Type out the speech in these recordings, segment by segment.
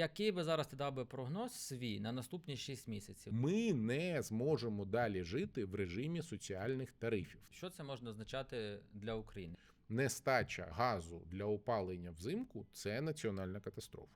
Який би зараз ти дав би прогноз свій на наступні 6 місяців? Ми не зможемо далі жити в режимі соціальних тарифів. Що це можна означати для України? Нестача газу для опалення взимку це національна катастрофа.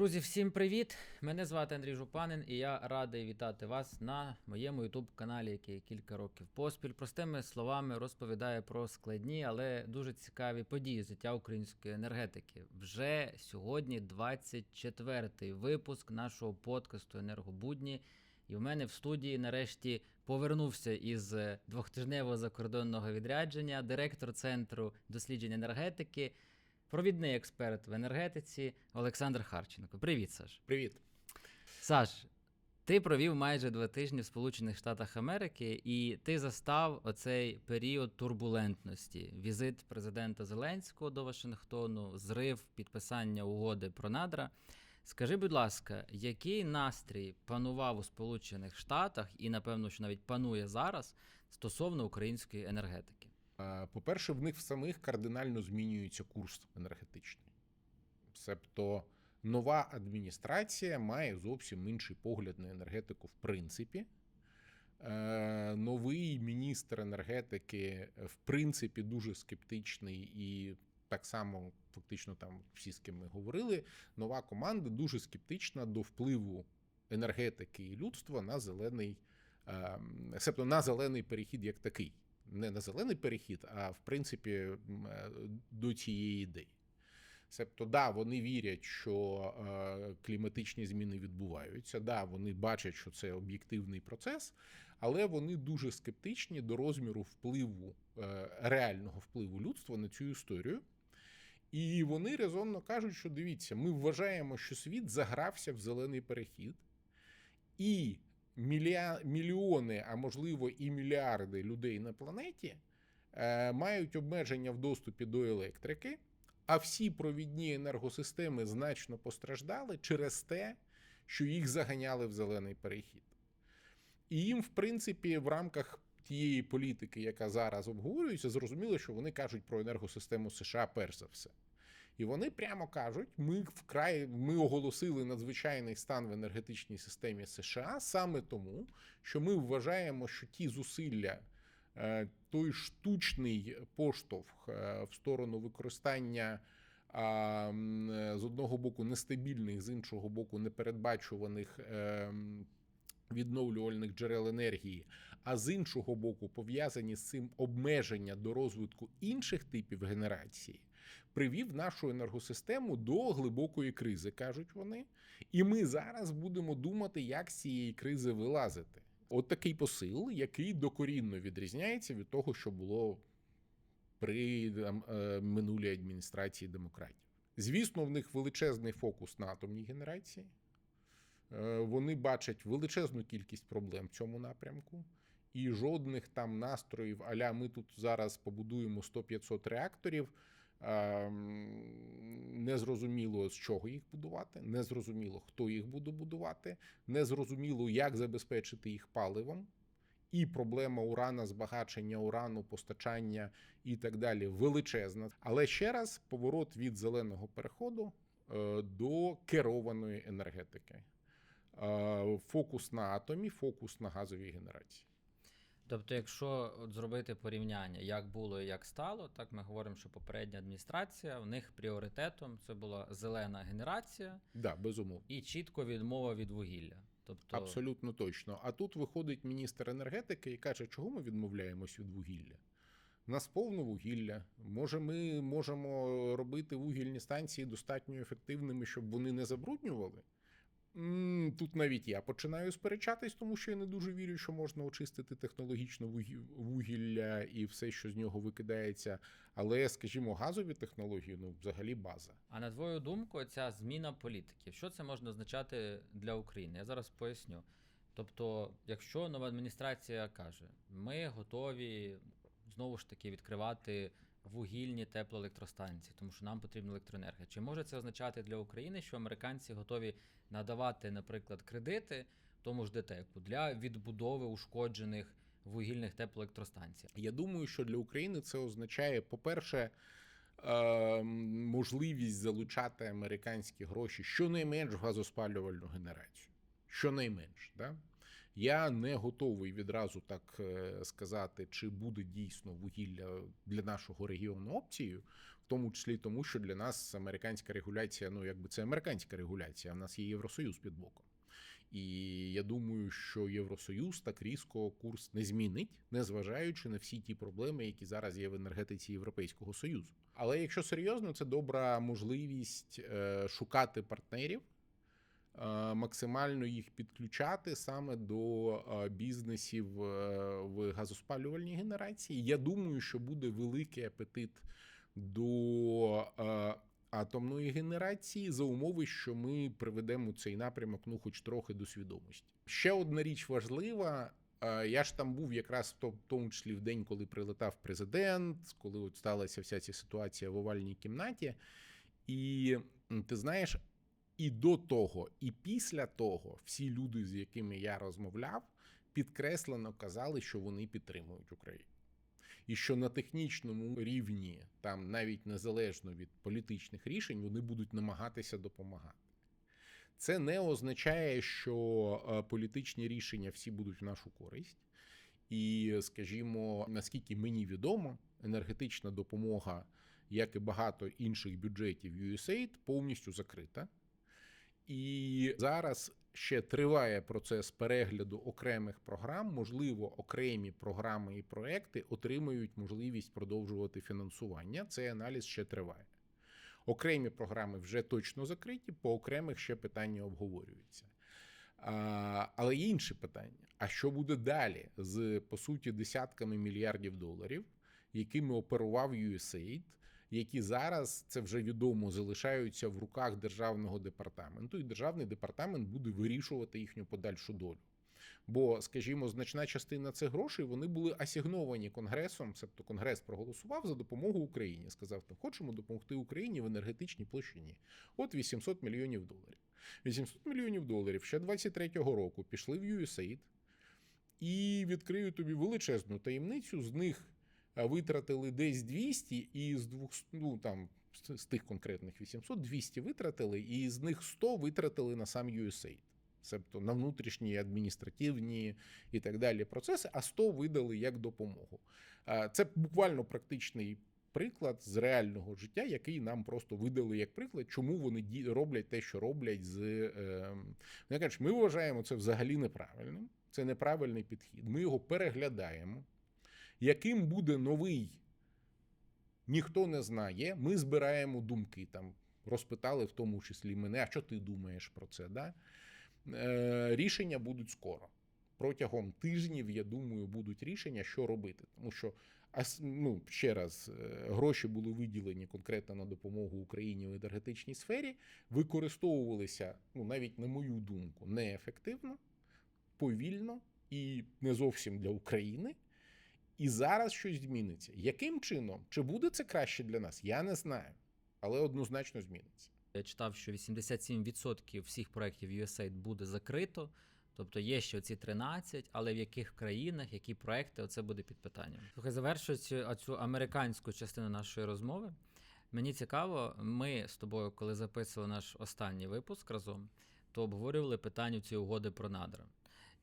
Друзі, всім привіт! Мене звати Андрій Жупанин, і я радий вітати вас на моєму youtube каналі, який кілька років поспіль. Простими словами розповідає про складні, але дуже цікаві події життя української енергетики. Вже сьогодні 24-й випуск нашого подкасту Енергобудні. І в мене в студії нарешті повернувся із двохтижневого закордонного відрядження директор центру досліджень енергетики, провідний експерт в енергетиці Олександр Харченко. Привіт, Саш. Привіт. Саш, ти провів майже два тижні в Сполучених Штатах Америки, і ти застав оцей період турбулентності: візит президента Зеленського до Вашингтону, зрив підписання угоди про надра. Скажи, будь ласка, який настрій панував у Сполучених Штатах і, напевно, що навіть панує зараз стосовно української енергетики? По-перше, в них в самих кардинально змінюється курс енергетичний. Себто нова адміністрація має зовсім інший погляд на енергетику, в принципі. Е, Новий міністр енергетики, в принципі, дуже скептичний і так само, фактично, там всі, з ким ми говорили, нова команда дуже скептична до впливу енергетики і людства на зелений, е, себто на зелений перехід як такий. Не на зелений перехід, а в принципі е, до цієї ідеї. Себто, да, вони вірять, що е, кліматичні зміни відбуваються. Да, вони бачать, що це об'єктивний процес, але вони дуже скептичні до розміру впливу е, реального впливу людства на цю історію. І вони резонно кажуть, що дивіться, ми вважаємо, що світ загрався в зелений перехід, і. Мільйони, а можливо і мільярди людей на планеті е, мають обмеження в доступі до електрики, а всі провідні енергосистеми значно постраждали через те, що їх заганяли в зелений перехід. І їм, в принципі, в рамках тієї політики, яка зараз обговорюється, зрозуміло, що вони кажуть про енергосистему США перш за все. І вони прямо кажуть: ми вкрай ми оголосили надзвичайний стан в енергетичній системі США саме тому, що ми вважаємо, що ті зусилля, е, той штучний поштовх е, в сторону використання е, з одного боку нестабільних, з іншого боку, непередбачуваних. Відновлювальних джерел енергії, а з іншого боку, пов'язані з цим обмеження до розвитку інших типів генерації, привів нашу енергосистему до глибокої кризи, кажуть вони. І ми зараз будемо думати, як з цієї кризи вилазити. От такий посил, який докорінно відрізняється від того, що було при там, е, минулій адміністрації демократів. Звісно, в них величезний фокус на атомній генерації. Е, Вони бачать величезну кількість проблем в цьому напрямку, і жодних там настроїв, аля ми тут зараз побудуємо 100-500 реакторів. Ем, Незрозуміло, з чого їх будувати, незрозуміло, хто їх буде будувати, незрозуміло, як забезпечити їх паливом. І проблема урана, збагачення урану, постачання і так далі величезна. Але ще раз поворот від зеленого переходу е, до керованої енергетики. Е, Фокус на атомі, фокус на газовій генерації. Тобто, якщо от зробити порівняння, як було і як стало, так ми говоримо, що попередня адміністрація в них пріоритетом це була зелена генерація Да, безумовно. і чітко відмова від вугілля. Тобто, Абсолютно точно. А тут виходить міністр енергетики і каже, чого ми відмовляємось від вугілля? У нас повно вугілля. Може, ми можемо робити вугільні станції достатньо ефективними, щоб вони не забруднювали? Тут навіть я починаю сперечатись, тому що я не дуже вірю, що можна очистити технологічно вугі- вугілля і все, що з нього викидається. Але, скажімо, газові технології ну взагалі база. А на твою думку, ця зміна політики, що це може означати для України? Я зараз поясню. Тобто, якщо нова адміністрація каже, ми готові знову ж таки відкривати вугільні теплоелектростанції, тому що нам потрібна електроенергія. Чи може це означати для України, що американці готові надавати, наприклад, кредити тому ж ДТЕКу для відбудови ушкоджених вугільних теплоелектростанцій? Я думаю, що для України це означає, по-перше, е, можливість залучати американські гроші щонайменш в газоспалювальну генерацію. Щонайменш, да? Я не готовий відразу так е, сказати, чи буде дійсно вугілля для нашого регіону опцією, в тому числі тому, що для нас американська регуляція, ну якби це американська регуляція, а в нас є Євросоюз під боком. І я думаю, що Євросоюз так різко курс не змінить, незважаючи на всі ті проблеми, які зараз є в енергетиці Європейського Союзу. Але якщо серйозно, це добра можливість е, шукати партнерів, максимально їх підключати саме до е, бізнесів е, в газоспалювальній генерації. Я думаю, що буде великий апетит до е, атомної генерації за умови, що ми приведемо цей напрямок, ну хоч трохи до свідомості. Ще одна річ важлива. е, Я ж там був якраз в тому числі в день, коли прилетав президент, коли от сталася вся ця ситуація в овальній кімнаті. І ти знаєш, і до того, і після того всі люди, з якими я розмовляв, підкреслено казали, що вони підтримують Україну. І що на технічному рівні, там навіть незалежно від політичних рішень, вони будуть намагатися допомагати. Це не означає, що е, політичні рішення всі будуть в нашу користь. І, скажімо, наскільки мені відомо, енергетична допомога, як і багато інших бюджетів USAID, повністю закрита. І зараз ще триває процес перегляду окремих програм. Можливо, окремі програми і проекти отримають можливість продовжувати фінансування. Цей аналіз ще триває. Окремі програми вже точно закриті, по окремих ще питання обговорюються. А, але є інше питання: а що буде далі з по суті десятками мільярдів доларів, якими оперував USAID, які зараз це вже відомо залишаються в руках державного департаменту, і державний департамент буде вирішувати їхню подальшу долю. Бо, скажімо, значна частина цих грошей вони були асігновані конгресом, тобто конгрес проголосував за допомогу Україні. Сказав, там хочемо допомогти Україні в енергетичній площині. От 800 мільйонів доларів. 800 мільйонів доларів ще 23-го року пішли в USAID і відкрию тобі величезну таємницю. З них витратили десь 200, і з двох ну там з- тих конкретних 800, 200 витратили, і з них 100 витратили на сам USAID. Тобто на внутрішні адміністративні і так далі процеси, а 100 видали як допомогу. А, Це буквально практичний приклад з реального життя, який нам просто видали як приклад, чому вони роблять те, що роблять з е, вони ми вважаємо це взагалі неправильним. Це неправильний підхід. Ми його переглядаємо. Яким буде новий, ніхто не знає. Ми збираємо думки там. Розпитали в тому числі мене, а що ти думаєш про це? Да? Е, рішення будуть скоро. Протягом тижнів, я думаю, будуть рішення, що робити. Тому що ну, ще раз, е, гроші були виділені конкретно на допомогу Україні в енергетичній сфері, використовувалися, ну навіть на мою думку, неефективно, повільно і не зовсім для України. І зараз щось зміниться. Яким чином? Чи буде це краще для нас? Я не знаю, але однозначно зміниться. Я читав, що 87% всіх проєктів USAID буде закрито. Тобто є ще ці 13, але в яких країнах, які проекти, оце буде під питанням. Слухай, завершуючи цю американську частину нашої розмови. Мені цікаво, ми з тобою, коли записували наш останній випуск разом, то обговорювали питання цієї угоди про надра.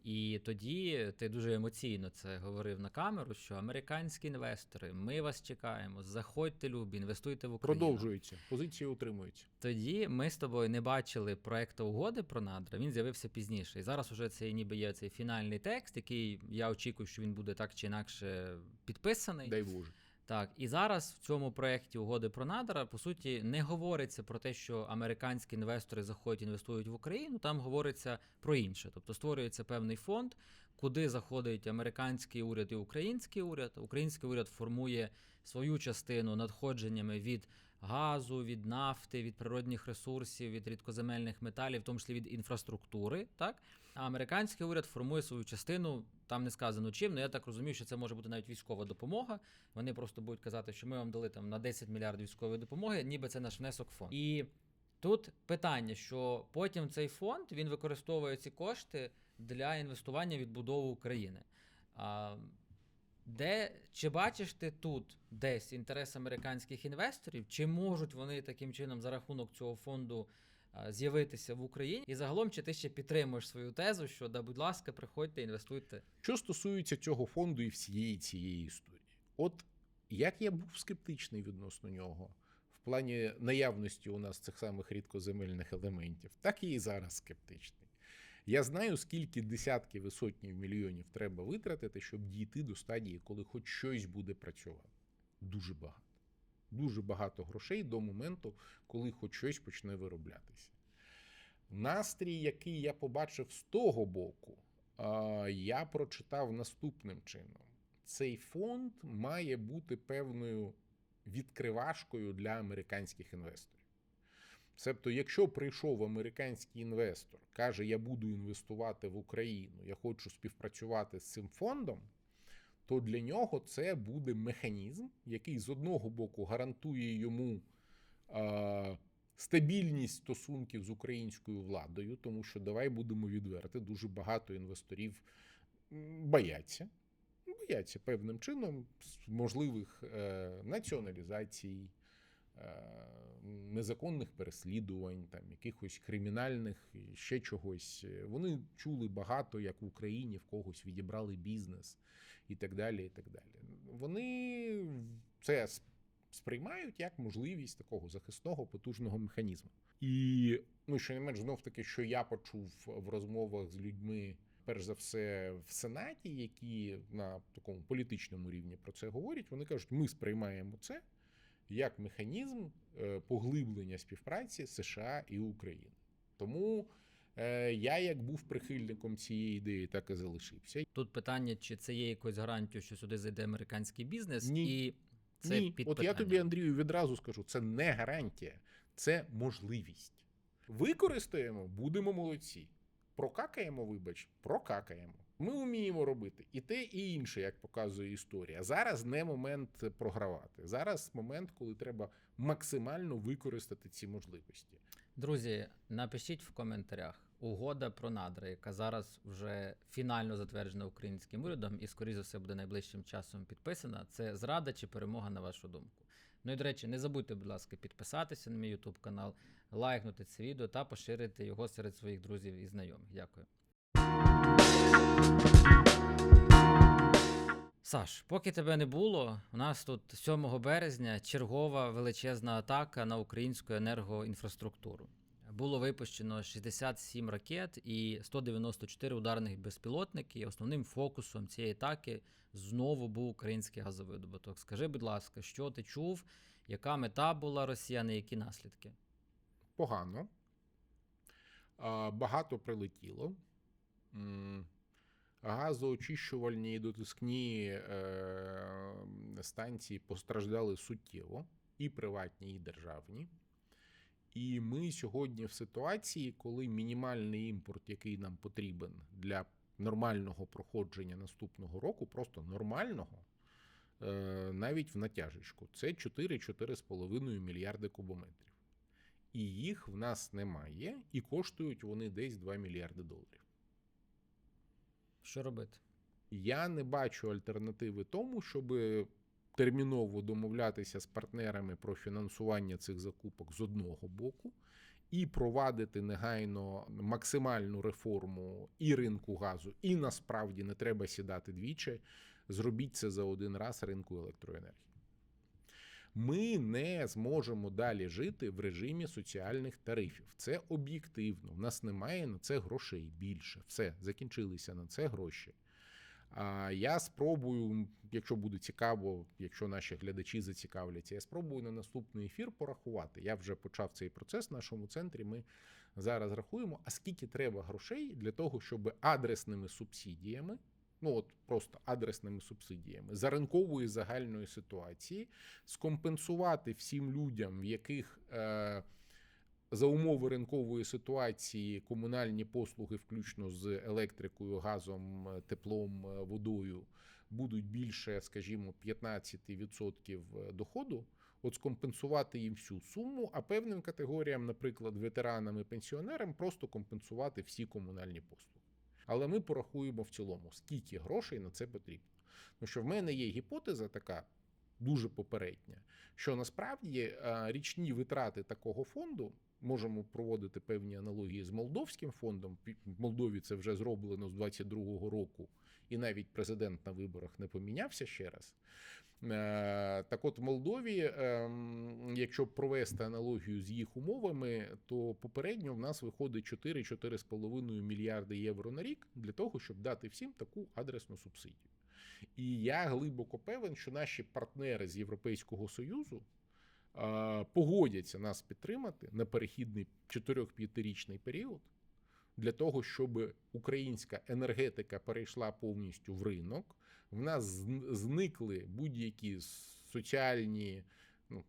І тоді ти дуже емоційно це говорив на камеру, що американські інвестори, ми вас чекаємо, заходьте, любі, інвестуйте в Україну. Продовжується, позиція утримується. Тоді ми з тобою не бачили проекту угоди про надра. Він з'явився пізніше. І зараз уже це ніби є цей фінальний текст, який я очікую, що він буде так чи інакше підписаний. Дай Боже. Так, і зараз в цьому проєкті угоди про надра по суті не говориться про те, що американські інвестори заходять інвестують в Україну. Там говориться про інше. Тобто створюється певний фонд, куди заходить американський уряд і український уряд. Український уряд формує свою частину надходженнями від газу, від нафти, від природних ресурсів, від рідкоземельних металів, в тому числі від інфраструктури. Так а американський уряд формує свою частину. Там не сказано чим, але я так розумію, що це може бути навіть військова допомога. Вони просто будуть казати, що ми вам дали там на 10 мільярдів військової допомоги, ніби це наш внесок в фонд. І тут питання, що потім цей фонд він використовує ці кошти для інвестування в відбудову України. А, Де чи бачиш ти тут десь інтерес американських інвесторів, чи можуть вони таким чином за рахунок цього фонду з'явитися в Україні? І загалом, чи ти ще підтримуєш свою тезу, що да, будь ласка, приходьте, інвестуйте. Що стосується цього фонду і всієї цієї історії, от як я був скептичний відносно нього в плані наявності у нас цих самих рідкоземельних елементів, так і зараз скептичний. Я знаю, скільки десятків і сотнів мільйонів треба витратити, щоб дійти до стадії, коли хоч щось буде працювати. Дуже багато. Дуже багато грошей до моменту, коли хоч щось почне вироблятися. Настрій, який я побачив з того боку, я прочитав наступним чином: цей фонд має бути певною відкривашкою для американських інвесторів. Себто, якщо прийшов американський інвестор, каже, я буду інвестувати в Україну, я хочу співпрацювати з цим фондом, то для нього це буде механізм, який з одного боку гарантує йому е, стабільність стосунків з українською владою, тому що давай будемо відверти, дуже багато інвесторів бояться. Бояться певним чином можливих е, націоналізацій, е, незаконних переслідувань, там якихось кримінальних ще чогось. Вони чули багато, як в Україні в когось відібрали бізнес і так далі. і так далі. Вони це сприймають як можливість такого захисного потужного механізму. І ну, що не менш знов таки, що я почув в розмовах з людьми, перш за все, в Сенаті, які на такому політичному рівні про це говорять, вони кажуть, ми сприймаємо це як механізм е, поглиблення співпраці США і України. Тому я, як був прихильником цієї ідеї, так і залишився. Тут питання, чи це є якось гарантією, що сюди зайде американський бізнес, Ні. і це Ні, під от я тобі. Андрію, відразу скажу: це не гарантія, це можливість. Використаємо, будемо молодці. Прокакаємо, вибач, прокакаємо. Ми вміємо робити і те, і інше, як показує історія. Зараз не момент програвати. Зараз момент, коли треба максимально використати ці можливості. Друзі, напишіть в коментарях угода про надра, яка зараз вже фінально затверджена українським урядом і, скоріше за все, буде найближчим часом підписана. Це зрада чи перемога, на вашу думку. Ну і до речі, не забудьте, будь ласка, підписатися на мій YouTube канал, лайкнути це відео та поширити його серед своїх друзів і знайомих. Дякую. Саш, поки тебе не було, у нас тут 7 березня чергова величезна атака на українську енергоінфраструктуру. Було випущено 67 ракет і 194 ударних безпілотники. Основним фокусом цієї атаки знову був український газовидобуток. Скажи, будь ласка, що ти чув, яка мета була росіян, і які наслідки? Погано. Багато прилетіло. Газоочищувальні і дотискні е, станції постраждали суттєво, і приватні, і державні. І ми сьогодні в ситуації, коли мінімальний імпорт, який нам потрібен для нормального проходження наступного року, просто нормального, е, навіть в натяжечку, це 4-4,5 мільярди кубометрів. І їх в нас немає, і коштують вони десь 2 мільярди доларів. Що робити? Я не бачу альтернативи тому, щоб терміново домовлятися з партнерами про фінансування цих закупок з одного боку і провадити негайно максимальну реформу і ринку газу, і насправді не треба сідати двічі. Зробіть це за один раз ринку електроенергії. Ми не зможемо далі жити в режимі соціальних тарифів. Це об'єктивно. В нас немає на це грошей більше. Все, закінчилися на це гроші. Я спробую, якщо буде цікаво, якщо наші глядачі зацікавляться, я спробую на наступний ефір порахувати. Я вже почав цей процес в нашому центрі. Ми зараз рахуємо, а скільки треба грошей для того, щоб адресними субсидіями, ну от просто адресними субсидіями за ринкової загальної ситуації скомпенсувати всім людям, в яких е, за умови ринкової ситуації комунальні послуги, включно з електрикою, газом, е, теплом, е, водою, будуть більше, скажімо, 15% доходу. От скомпенсувати їм всю суму, а певним категоріям, наприклад, ветеранам і пенсіонерам, просто компенсувати всі комунальні послуги. Але ми порахуємо в цілому, скільки грошей на це потрібно. Тому що в мене є гіпотеза така дуже попередня, що насправді е, річні витрати такого фонду можемо проводити певні аналогії з молдовським фондом. В Молдові це вже зроблено з 22-го року, і навіть президент на виборах не помінявся ще раз. Е, Так от в Молдові, ем, якщо провести аналогію з їх умовами, то попередньо в нас виходить 4-4,5 мільярди євро на рік для того, щоб дати всім таку адресну субсидію. І я глибоко певен, що наші партнери з Європейського Союзу погодяться нас підтримати на перехідний 4-5-річний період для того, щоб українська енергетика перейшла повністю в ринок. В нас зникли будь-які соціальні, ну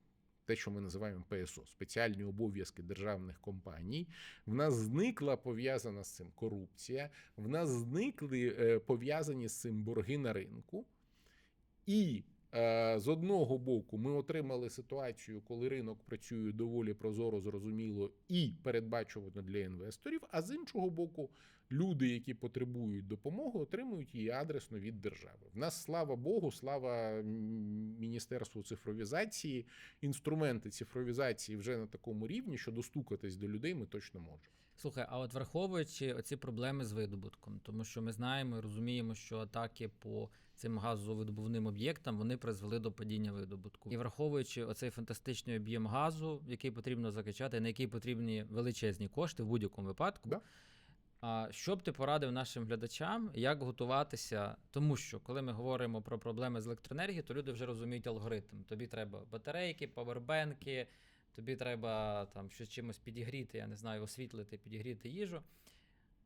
те, що ми називаємо ПСО, спеціальні обов'язки державних компаній. В нас зникла пов'язана з цим корупція, в нас зникли е, пов'язані з цим борги на ринку. І з одного боку ми отримали ситуацію, коли ринок працює доволі прозоро, зрозуміло і передбачувано для інвесторів. А з іншого боку, люди, які потребують допомоги, отримують її адресно від держави. В нас, слава Богу, слава Міністерству цифровізації. Інструменти цифровізації вже на такому рівні, що достукатись до людей ми точно можемо. Слухай, а от враховуючи оці проблеми з видобутком, тому що ми знаємо і розуміємо, що атаки по цим газовидобувним об'єктам вони призвели до падіння видобутку. І враховуючи оцей фантастичний об'єм газу, який потрібно закачати, на який потрібні величезні кошти в будь-якому випадку. Да. А що б ти порадив нашим глядачам, як готуватися? Тому що коли ми говоримо про проблеми з електроенергією, то люди вже розуміють алгоритм. Тобі треба батарейки, павербенки, тобі треба там щось чимось підігріти, я не знаю, освітлити, підігріти їжу.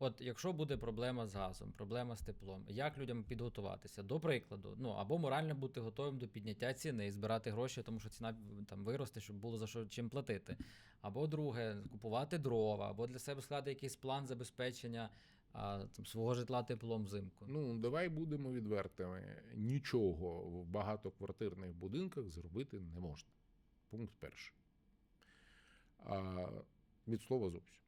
От якщо буде проблема з газом, проблема з теплом, як людям підготуватися? До прикладу, ну або морально бути готовим до підняття ціни і збирати гроші, тому що ціна там виросте, щоб було за що чим платити. Або друге, купувати дрова, або для себе складати якийсь план забезпечення а, там, свого житла теплом взимку. Ну, давай будемо відвертими. Нічого в багатоквартирних будинках зробити не можна. Пункт перший. А, від слова зовсім.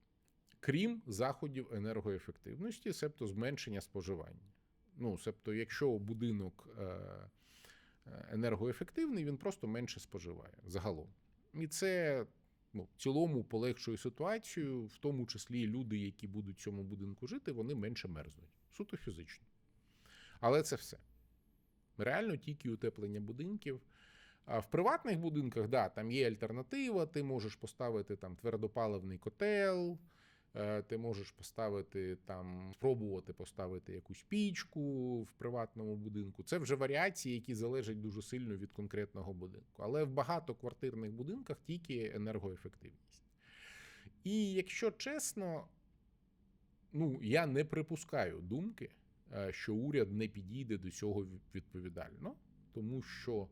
Крім заходів енергоефективності, себто зменшення споживання. Ну, себто, якщо будинок е, е, енергоефективний, він просто менше споживає загалом. І це ну, в цілому полегшує ситуацію, в тому числі люди, які будуть в цьому будинку жити, вони менше мерзнуть. Суто фізично. Але це все. Реально тільки утеплення будинків. А в приватних будинках, да, там є альтернатива, ти можеш поставити там твердопаливний котел, ти можеш поставити там, спробувати поставити якусь пічку в приватному будинку. Це вже варіації, які залежать дуже сильно від конкретного будинку. Але в багатоквартирних будинках тільки енергоефективність. І якщо чесно, ну я не припускаю думки, е, що уряд не підійде до цього відповідально, тому що е,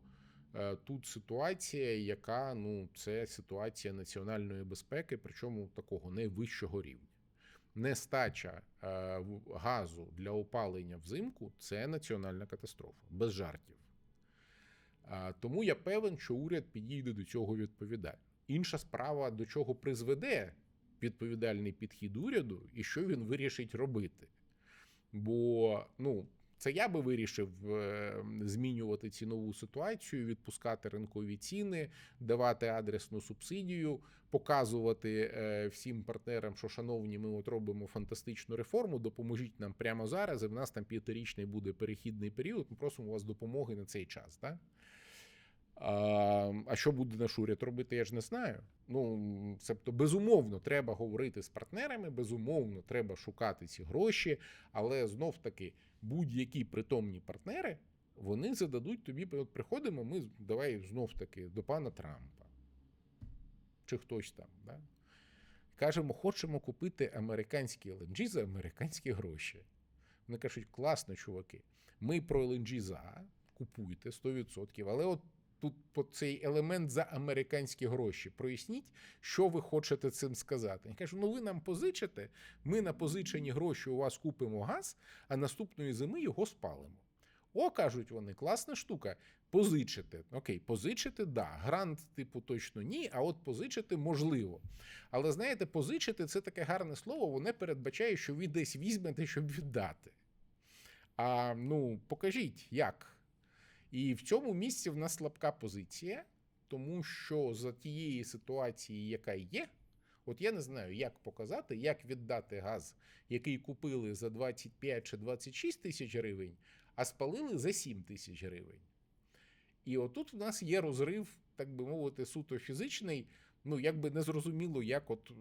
тут ситуація, яка ну це ситуація національної безпеки, причому такого найвищого рівня. Нестача е, газу для опалення взимку це національна катастрофа, без жартів. Тому я певен, що уряд підійде до цього відповідально. Інша справа, до чого призведе відповідальний підхід уряду і що він вирішить робити. Бо ну, це я би вирішив е, змінювати цінову ситуацію, відпускати ринкові ціни, давати адресну субсидію, показувати е, всім партнерам, що шановні, ми от робимо фантастичну реформу. Допоможіть нам прямо зараз. І в нас там п'ятирічний буде перехідний період. Ми просимо вас допомоги на цей час. Да? А, а що буде наш уряд робити, я ж не знаю. Ну, тобто, безумовно, треба говорити з партнерами, безумовно, треба шукати ці гроші, але знов таки будь-які притомні партнери вони зададуть тобі. От приходимо, ми давай знов таки до пана Трампа чи хтось там. Да? Кажемо, хочемо купити американські LNG за американські гроші. Вони кажуть, класно, чуваки. Ми про LNG за, купуйте 100%, але от тут по цей елемент за американські гроші. Проясніть, що ви хочете цим сказати. Я кажу, ну ви нам позичите, ми на позичені гроші у вас купимо газ, а наступної зими його спалимо. О, кажуть вони, класна штука. Позичити. Окей, позичити, да. Грант, типу, точно ні, а от позичити можливо. Але знаєте, позичити це таке гарне слово, воно передбачає, що ви десь візьмете, щоб віддати. А ну покажіть, як. І в цьому місці в нас слабка позиція, тому що за тієї ситуації, яка є, от я не знаю, як показати, як віддати газ, який купили за 25 чи 26 тисяч гривень, а спалили за 7 тисяч гривень. І отут в нас є розрив, так би мовити, суто фізичний. Ну, якби не зрозуміло, як от,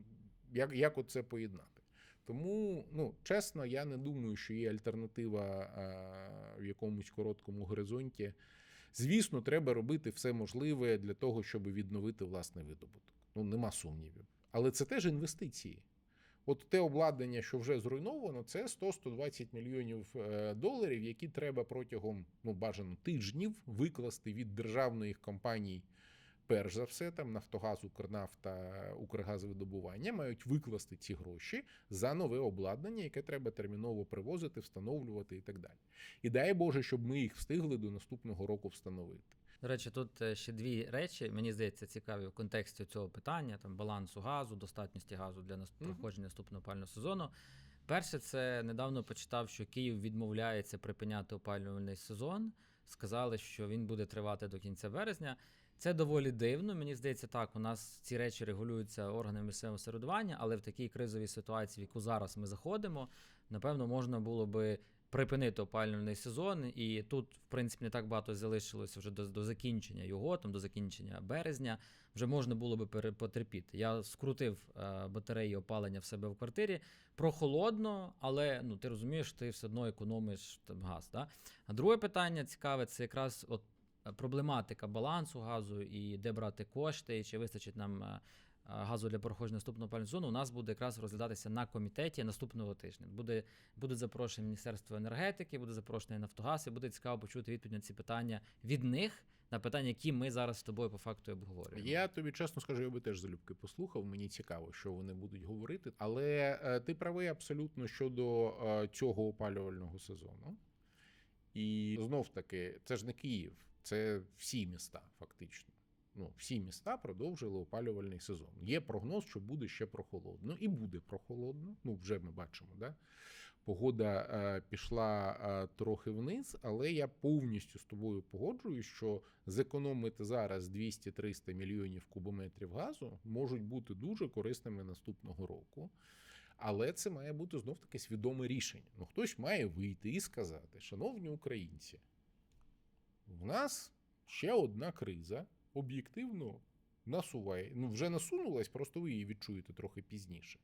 як, як от це поєднати. Тому, ну, чесно, я не думаю, що є альтернатива а, в якомусь короткому горизонті. Звісно, треба робити все можливе для того, щоб відновити власний видобуток. Ну, нема сумнівів. Але це теж інвестиції. От те обладнання, що вже зруйновано, це 100-120 мільйонів е, доларів, які треба протягом ну бажано тижнів викласти від державних компаній. Перш за все, там Нафтогаз, Укрнафта, Укргазвидобування мають викласти ці гроші за нове обладнання, яке треба терміново привозити, встановлювати і так далі. І дай Боже, щоб ми їх встигли до наступного року встановити. До речі, тут е, ще дві речі, мені здається, цікаві в контексті цього питання: там балансу газу, достатності газу для нас- проходження наступного опального сезону. Перше, це недавно почитав, що Київ відмовляється припиняти опалювальний сезон. Сказали, що він буде тривати до кінця березня. Це доволі дивно. Мені здається, так, у нас ці речі регулюються органами місцевого самоврядування, але в такій кризовій ситуації, в яку зараз ми заходимо, напевно, можна було би припинити опалювальний сезон. І тут, в принципі, не так багато залишилося вже до, до закінчення його, там до закінчення березня. Вже можна було би потерпіти. Я скрутив е, батареї опалення в себе в квартирі. Прохолодно, але ну ти розумієш, ти все одно економиш там газ. Да? А друге питання цікаве, це якраз от проблематика балансу газу і де брати кошти, і чи вистачить нам. е, Газу для проходження наступного опалювального сезону у нас буде якраз розглядатися на комітеті наступного тижня. Буде буде запрошене Міністерство енергетики, буде запрошений Нафтогаз, і буде цікаво почути відповідь на ці питання від них на питання, які ми зараз з тобою по факту обговорюємо. Я тобі чесно скажу, я би теж залюбки послухав. Мені цікаво, що вони будуть говорити. Але е, ти правий абсолютно щодо е, цього опалювального сезону. І знов таки, це ж не Київ, це всі міста, фактично. Ну, всі міста продовжили опалювальний сезон. Є прогноз, що буде ще прохолодно, і буде прохолодно. Ну, вже ми бачимо, да? Погода е, пішла е, трохи вниз, але я повністю з тобою погоджуюсь, що зекономити зараз 200-300 мільйонів кубометрів газу можуть бути дуже корисними наступного року. Але це має бути знов таки свідоме рішення. Ну, хтось має вийти і сказати: шановні українці, в нас ще одна криза об'єктивно насуває. Ну, вже насунулась, просто ви її відчуєте трохи пізніше.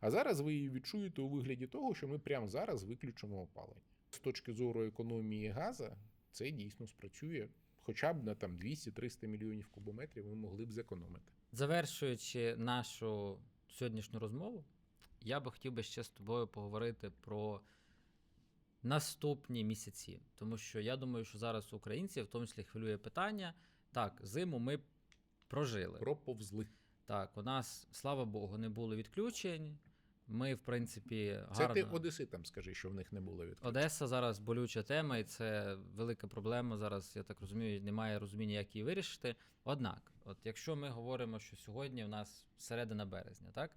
А зараз ви її відчуєте у вигляді того, що ми прямо зараз виключимо опалення. З точки зору економії газа, це дійсно спрацює. Хоча б на там 200-300 мільйонів кубометрів ми могли б зекономити. Завершуючи нашу сьогоднішню розмову, я би хотів би ще з тобою поговорити про наступні місяці. Тому що я думаю, що зараз українців в тому числі хвилює питання. Так, зиму ми прожили. Проповзли. Так, у нас, слава Богу, не було відключень. Ми, в принципі, Це гарно... ти одеситам скажи, що в них не було відключень. Одеса зараз болюча тема, і це велика проблема. Зараз, я так розумію, немає розуміння, як її вирішити. Однак, от якщо ми говоримо, що сьогодні у нас середина березня, так?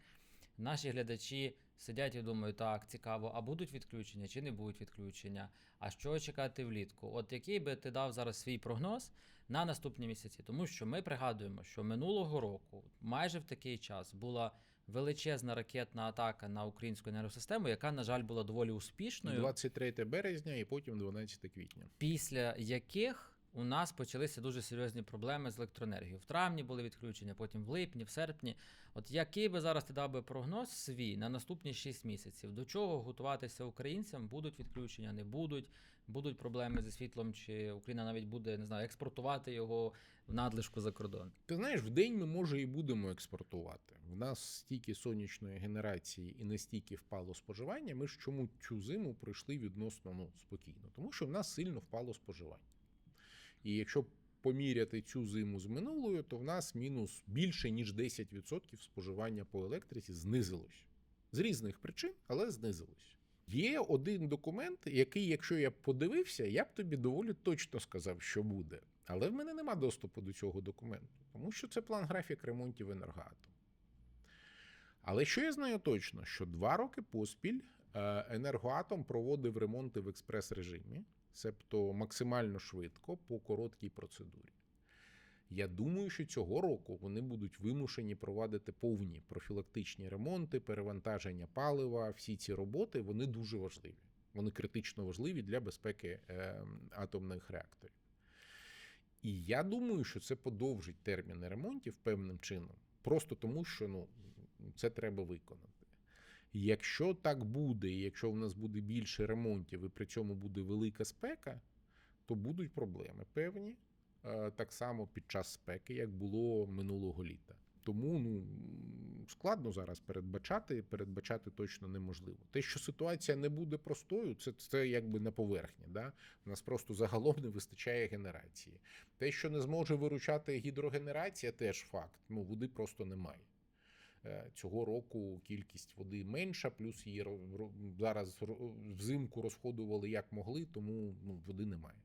Наші глядачі сидять і думають, так, цікаво, а будуть відключення чи не будуть відключення, а що чекати влітку? От який би ти дав зараз свій прогноз на наступні місяці? Тому що ми пригадуємо, що минулого року, майже в такий час, була величезна ракетна атака на українську енергосистему, яка, на жаль, була доволі успішною. 23 березня і потім 12 квітня. після яких у нас почалися дуже серйозні проблеми з електроенергією. В травні були відключення, потім в липні, в серпні. От який би зараз ти дав би прогноз свій на наступні 6 місяців? До чого готуватися українцям? Будуть відключення, не будуть, будуть проблеми зі світлом, чи Україна навіть буде не знаю, експортувати його в надлишку за кордон. Ти знаєш, в день ми може і будемо експортувати. В нас стільки сонячної генерації і настільки впало споживання. Ми ж чому цю зиму пройшли відносно ну, спокійно, тому що в нас сильно впало споживання. І якщо поміряти цю зиму з минулою, то в нас мінус більше ніж 10% споживання по електриці знизилось з різних причин, але знизилось. Є один документ, який, якщо я б подивився, я б тобі доволі точно сказав, що буде. Але в мене нема доступу до цього документу, тому що це план графік ремонтів енергоатому. Але що я знаю точно, що два роки поспіль Е, Енергоатом проводив ремонти в експрес-режимі, себто максимально швидко по короткій процедурі. Я думаю, що цього року вони будуть вимушені провадити повні профілактичні ремонти, перевантаження палива. Всі ці роботи вони дуже важливі. Вони критично важливі для безпеки е, атомних реакторів. І я думаю, що це подовжить терміни ремонтів певним чином, просто тому, що ну, це треба виконати. Якщо так буде, якщо в нас буде більше ремонтів, і при цьому буде велика спека, то будуть проблеми певні, е, так само під час спеки, як було минулого літа. Тому ну, складно зараз передбачати, передбачати точно неможливо. Те, що ситуація не буде простою, це, це якби на поверхні. Да? У нас просто загалом не вистачає генерації. Те, що не зможе виручати гідрогенерація, теж факт. Ну, води просто немає. Е, Цього року кількість води менша, плюс її зараз взимку розходували як могли, тому ну, води немає.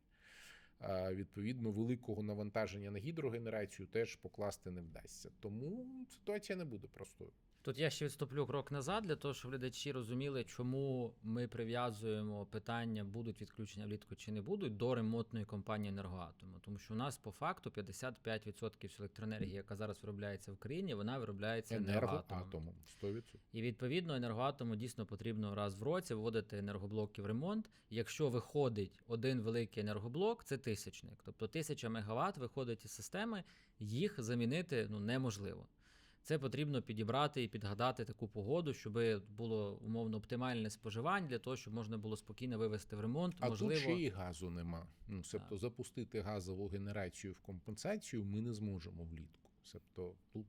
Відповідно, великого навантаження на гідрогенерацію теж покласти не вдасться. Тому ситуація не буде простою. Тут я ще відступлю крок назад для того, щоб глядачі розуміли, чому ми прив'язуємо питання, будуть відключення влітку чи не будуть, до ремонтної компанії енергоатому. Тому що у нас по факту 55% всієї електроенергії, яка зараз виробляється в країні, вона виробляється енергоатомом. Енергоатомом 100%. І відповідно енергоатому дійсно потрібно раз в році вводити енергоблоки в ремонт. Якщо виходить один великий енергоблок, це тисячник. Тобто тисяча мегаватт виходить із системи, їх замінити ну, неможливо. Це потрібно підібрати і підгадати таку погоду, щоб було умовно оптимальне споживання для того, щоб можна було спокійно вивести в ремонт. А Можливо, тут ще і газу нема. Ну, Так. запустити газову генерацію в компенсацію ми не зможемо влітку. Тобто тут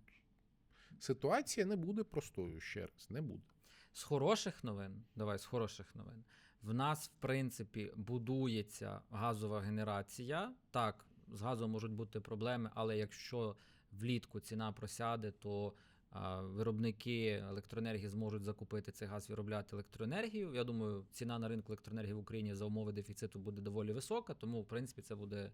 ситуація не буде простою ще раз, не буде. З хороших новин, давай з хороших новин. В нас, в принципі, будується газова генерація. Так, з газом можуть бути проблеми, але якщо влітку ціна просяде, то виробники електроенергії зможуть закупити цей газ, виробляти електроенергію. Я думаю, ціна на ринку електроенергії в Україні за умови дефіциту буде доволі висока, тому в принципі це буде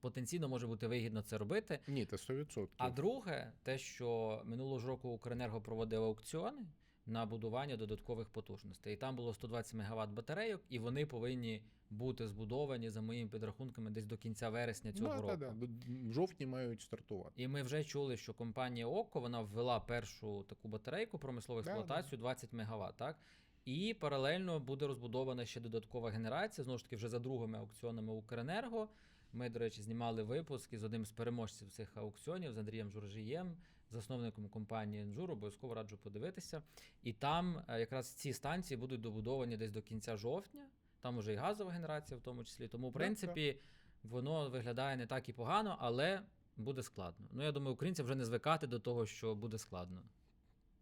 потенційно може бути вигідно це робити. Ні, це 100%. А друге, те, що минулого ж року Укренерго проводив аукціони на будування додаткових потужностей. І там було 120 МВт батарейок, і вони повинні бути збудовані за моїми підрахунками десь до кінця вересня цього ну, року. та, да, в жовтні мають стартувати. І ми вже чули, що компанія ОККО вона ввела першу таку батарейку промислову Да, експлуатацію 20 МВт, так? І паралельно буде розбудована ще додаткова генерація, знову ж таки, вже за другими аукціонами Укренерго. Ми, до речі, знімали випуск із одним з переможців цих аукціонів з Андрієм Журжієм, засновником компанії Енжур. Обов'язково раджу подивитися. І там е, якраз ці станції будуть добудовані десь до кінця жовтня. Там уже і газова генерація, в тому числі. Тому, в принципі, воно виглядає не так і погано, але буде складно. Ну, я думаю, українцям вже не звикати до того, що буде складно.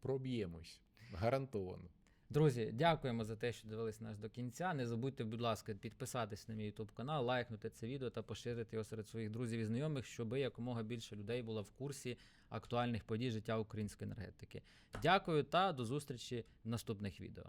Проб'ємось. Гарантовано. Друзі, дякуємо за те, що дивились нас до кінця. Не забудьте, будь ласка, підписатись на мій YouTube канал, лайкнути це відео та поширити його серед своїх друзів і знайомих, щоб якомога більше людей було в курсі актуальних подій життя української енергетики. Дякую та до зустрічі в наступних відео.